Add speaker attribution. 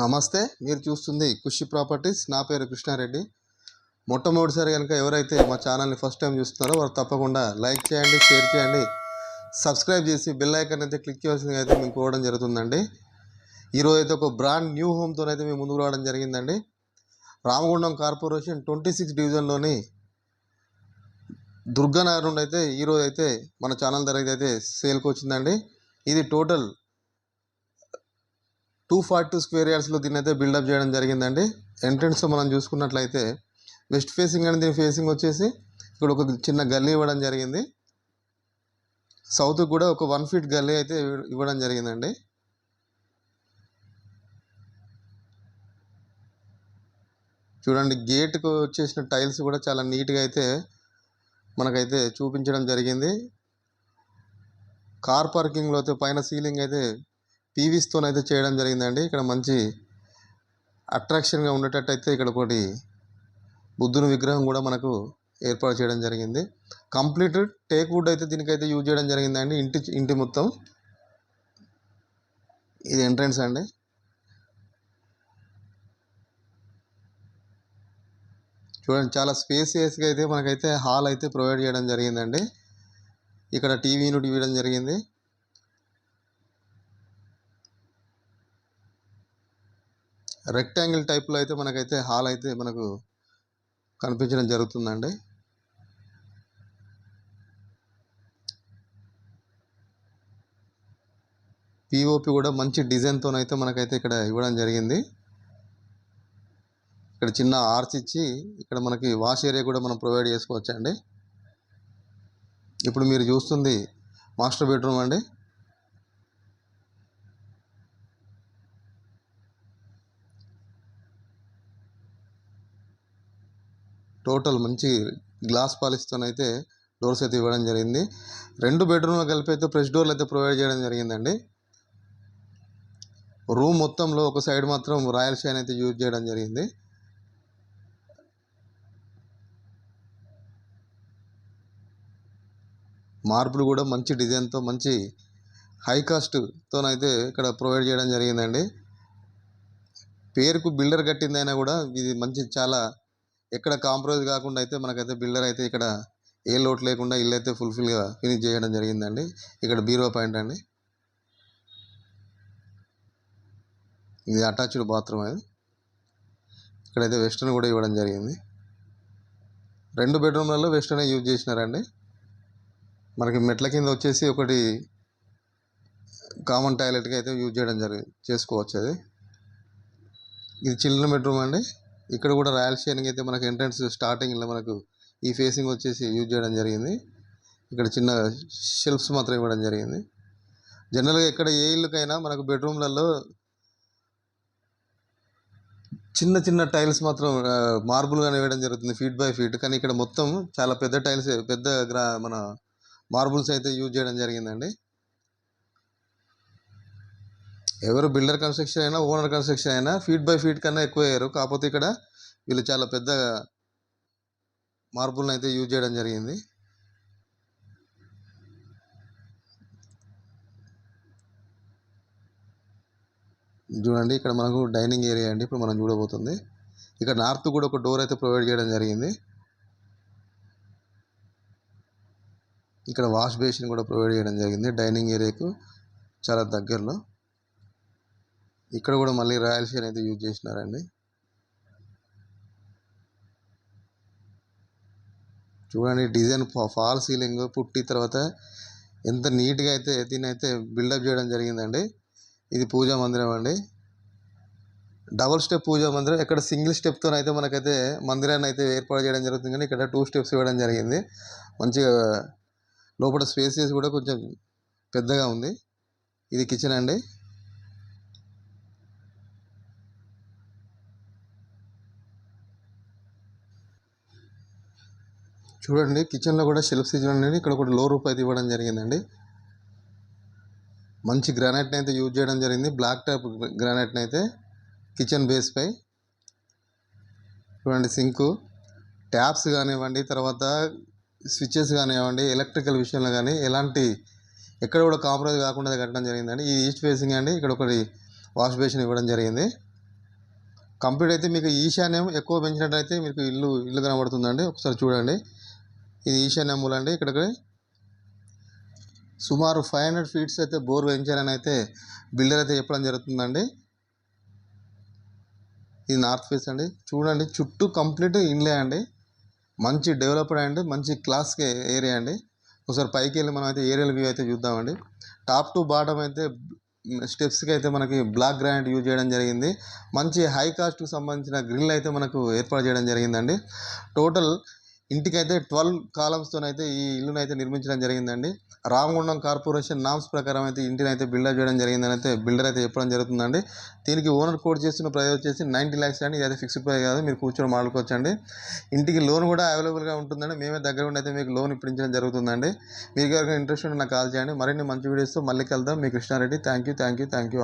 Speaker 1: నమస్తే మీరు చూస్తుంది కుషి ప్రాపర్టీస్. నా పేరు కృష్ణారెడ్డి. మొట్టమొదటిసారి కనుక ఎవరైతే మా ఛానల్ని ఫస్ట్ టైం చూస్తున్నారో వారు తప్పకుండా లైక్ చేయండి షేర్ చేయండి. సబ్స్క్రైబ్ చేసి బెల్ ఐకాన్ అయితే క్లిక్ చేయాల్సిందిగా అయితే మేము కోవడం జరుగుతుందండి. ఈరోజు అయితే ఒక బ్రాండ్ న్యూ హోమ్తో అయితే మేము ముందుకు రావడం జరిగిందండి. రామగుండం కార్పొరేషన్ ట్వంటీ సిక్స్ డివిజన్లోని దుర్గానగర్ నుండి అయితే ఈరోజు అయితే మన ఛానల్ దగ్గర అయితే సేల్కి వచ్చిందండి. ఇది total two forty two square యార్డ్స్లో దీన్ని అయితే బిల్డప్ చేయడం జరిగిందండి. ఎంట్రన్స్ మనం చూసుకున్నట్లయితే వెస్ట్ ఫేసింగ్ అని దీని ఫేసింగ్ వచ్చేసి ఇక్కడ ఒక చిన్న గల్లీ ఇవ్వడం జరిగింది. సౌత్ కూడా ఒక వన్ ఫీట్ గల్లీ అయితే ఇవ్వడం జరిగిందండి. చూడండి గేట్కు వచ్చేసిన టైల్స్ కూడా చాలా నీట్గా అయితే మనకైతే చూపించడం జరిగింది. కార్ పార్కింగ్లో అయితే పైన సీలింగ్ అయితే పీవీస్తో అయితే చేయడం జరిగిందండి. ఇక్కడ మంచి అట్రాక్షన్గా ఉండేటట్టు అయితే ఇక్కడ ఒకటి బుద్ధుని విగ్రహం కూడా మనకు ఏర్పాటు చేయడం జరిగింది. కంప్లీట్ టేక్ వుడ్ అయితే దీనికైతే యూజ్ చేయడం జరిగిందండి. ఇంటి ఇంటి మొత్తం. ఇది ఎంట్రన్స్ అండి. చూడండి చాలా స్పేసియస్గా అయితే మనకైతే హాల్ అయితే ప్రొవైడ్ చేయడం జరిగిందండి. ఇక్కడ టీవీ యూనిట్ ఇవ్వడం జరిగింది. రెక్టాంగిల్ టైప్లో అయితే మనకైతే హాల్ అయితే మనకు కనిపించడం జరుగుతుందండి. పిఓపి కూడా మంచి డిజైన్తో అయితే మనకైతే ఇక్కడ ఇవ్వడం జరిగింది. ఇక్కడ చిన్న ఆర్చ్ ఇచ్చి ఇక్కడ మనకి వాష్ ఏరియా కూడా మనం ప్రొవైడ్ చేసుకోవచ్చు అండి ఇప్పుడు మీరు చూస్తుంది మాస్టర్ బెడ్రూమ్ అండి. టోటల్ మంచి గ్లాస్ పాలిస్తోనైతే డోర్స్ అయితే ఇవ్వడం జరిగింది. రెండు బెడ్రూమ్లు కలిపి అయితే ఫ్రెష్ డోర్లు అయితే ప్రొవైడ్ చేయడం జరిగిందండి. రూమ్ మొత్తంలో ఒక సైడ్ మాత్రం రాయల్ షైన్ అయితే యూజ్ చేయడం జరిగింది. మార్పులు కూడా మంచి డిజైన్తో మంచి హై కాస్ట్తోనైతే ఇక్కడ ప్రొవైడ్ చేయడం జరిగిందండి. పేరుకు బిల్డర్ కట్టిందైనా కూడా ఇది మంచి చాలా ఎక్కడ కాంప్రమైజ్ కాకుండా అయితే మనకైతే బిల్డర్ అయితే ఇక్కడ ఏ లోటు లేకుండా ఇల్లు అయితే ఫుల్ఫిల్గా ఫినిష్ చేయడం జరిగిందండి. ఇక్కడ బీరో పాయింట్ అండి. ఇది అటాచ్డ్ బాత్రూమ్ అది. ఇక్కడైతే వెస్టర్న్ కూడా ఇవ్వడం జరిగింది. రెండు బెడ్రూమ్లలో వెస్టర్నే యూజ్ చేసినారండి. మనకి మెట్ల కింద వచ్చేసి ఒకటి కామన్ టాయిలెట్గా అయితే యూజ్ చేయడం జరిగింది చేసుకోవచ్చు అది. ఇది చిల్డ్రన్ బెడ్రూమ్ అండి. ఇక్కడ కూడా రాయల్ అయితే మనకు ఎంట్రన్స్ స్టార్టింగ్లో మనకు ఈ ఫేసింగ్ వచ్చేసి యూజ్ చేయడం జరిగింది. ఇక్కడ చిన్న షెల్ఫ్స్ మాత్రం ఇవ్వడం జరిగింది. జనరల్గా ఎక్కడ ఏ ఇల్లుకైనా మనకు బెడ్రూమ్లలో చిన్న చిన్న టైల్స్ మాత్రం మార్బుల్గానే వేయడం జరుగుతుంది ఫీట్ బై ఫీట్. కానీ ఇక్కడ మొత్తం చాలా పెద్ద టైల్స్ పెద్ద గ్రా మన మార్బుల్స్ అయితే యూజ్ చేయడం జరిగిందండి. ఎవరు బిల్డర్ కన్స్ట్రక్షన్ అయినా ఓనర్ కన్స్ట్రక్షన్ అయినా ఫీట్ బై ఫీట్ కన్నా ఎక్కువ వేయరు కాకపోతే ఇక్కడ వీళ్ళు చాలా పెద్ద మార్బుల్ని అయితే యూజ్ చేయడం జరిగింది. చూడండి ఇక్కడ మనకు డైనింగ్ ఏరియా అండి. ఇప్పుడు మనం చూడబోతుంది. ఇక్కడ నార్త్ కూడా ఒక డోర్ అయితే ప్రొవైడ్ చేయడం జరిగింది. ఇక్కడ వాష్ బేసిన్ కూడా ప్రొవైడ్ చేయడం జరిగింది డైనింగ్ ఏరియాకు చాలా దగ్గరలో. ఇక్కడ కూడా మళ్ళీ రాయల్ షైన్ అయితే యూజ్ చేసినారండి. చూడండి డిజైన్ ఫాల్ సీలింగ్ పుట్టి తర్వాత ఎంత నీట్గా అయితే దీన్ని అయితే బిల్డప్ చేయడం జరిగిందండి. ఇది పూజా మందిరం అండి. డబుల్ స్టెప్ పూజా మందిరం ఇక్కడ సింగిల్ స్టెప్తో అయితే మనకైతే మందిరాన్ని అయితే ఏర్పాటు చేయడం జరుగుతుంది. కానీ ఇక్కడ టూ స్టెప్స్ ఇవ్వడం జరిగింది. మంచిగా లోపల స్పేసెస్ కూడా కొంచెం పెద్దగా ఉంది. ఇది కిచెన్ అండి. చూడండి కిచెన్లో కూడా షెల్ఫ్స్ చూడండి ఇక్కడ ఒకటి లో రూప్ అయితే ఇవ్వడం జరిగిందండి. మంచి గ్రానైట్ని అయితే యూజ్ చేయడం జరిగింది. బ్లాక్ టైప్ గ్రానైట్ని అయితే కిచెన్ బేస్పై చూడండి సింకు ట్యాప్స్ కానివ్వండి తర్వాత స్విచ్చెస్ కానివ్వండి ఎలక్ట్రికల్ విషయంలో కానీ ఎలాంటి ఎక్కడ కూడా కాంప్రమైజ్ కాకుండా కట్టడం జరిగిందండి. ఈ ఈస్ట్ ఫేసింగ్ అండి ఇక్కడ ఒకటి వాష్ బేసిన్ ఇవ్వడం జరిగింది. కంప్లీట్ అయితే మీకు ఈశాన్యం ఎక్కువ పెంచినట్టయితే మీకు ఇల్లు ఇల్లు కనబడుతుందండి. ఒకసారి చూడండి. ఇది ఈశాన్య మూల అండి. ఇక్కడికి సుమారు ఫైవ్ హండ్రెడ్ ఫీట్స్ అయితే బోర్ వేయించారని అయితే బిల్డర్ అయితే చెప్పడం జరుగుతుందండి. ఇది నార్త్ ఫేస్ అండి. చూడండి చుట్టూ కంప్లీట్ ఇన్లే అండి. మంచి డెవలప్డ్ అండి మంచి క్లాస్ ఏరియా అండి. ఒకసారి పైకి వెళ్ళి మనం అయితే ఏరియల్ వ్యూ అయితే చూద్దామండి. టాప్ టు బాటమ్ అయితే స్టెప్స్కి అయితే మనకి బ్లాక్ గ్రానైట్ యూజ్ చేయడం జరిగింది. మంచి హై కాస్ట్కు సంబంధించిన గ్రిల్ అయితే మనకు ఏర్పాటు చేయడం జరిగిందండి. టోటల్ ఇంటికైతే ట్వెల్వ్ కాలమ్స్తోనైతే ఈ ఇల్లుని అయితే నిర్మించడం జరిగిందండి. రామగుండం కార్పొరేషన్ నామ్స్ ప్రకారం అయితే ఇంటిని అయితే బిల్డర్ చేయడం జరిగిందని అయితే బిల్డర్ అయితే చెప్పడం జరుగుతుందండి. దీనికి ఓనర్ కోడ్ చేస్తున్న ప్రైస్ వచ్చేసి నైంటీ ల్యాక్స్ అండి. ఇదైతే ఫిక్స్డ్ ప్రైస్ కాదు. మీరు కూర్చొని మాట్లాడుకోవచ్చండి. ఇంటికి లోన్ కూడా అవైలబుల్గా ఉంటుందండి. మేమే దగ్గర ఉండి అయితే మీకు లోన్ ఇప్పించడం జరుగుతుందండి. మీకు ఎవరికైనా ఇంట్రెస్ట్ ఉంటే నాకు కాల్ చేయండి. మరిన్ని మంచి వీడియోస్తో మళ్ళీ కలుద్దాం. మీ Krishna Reddy. Thank you thank you thank you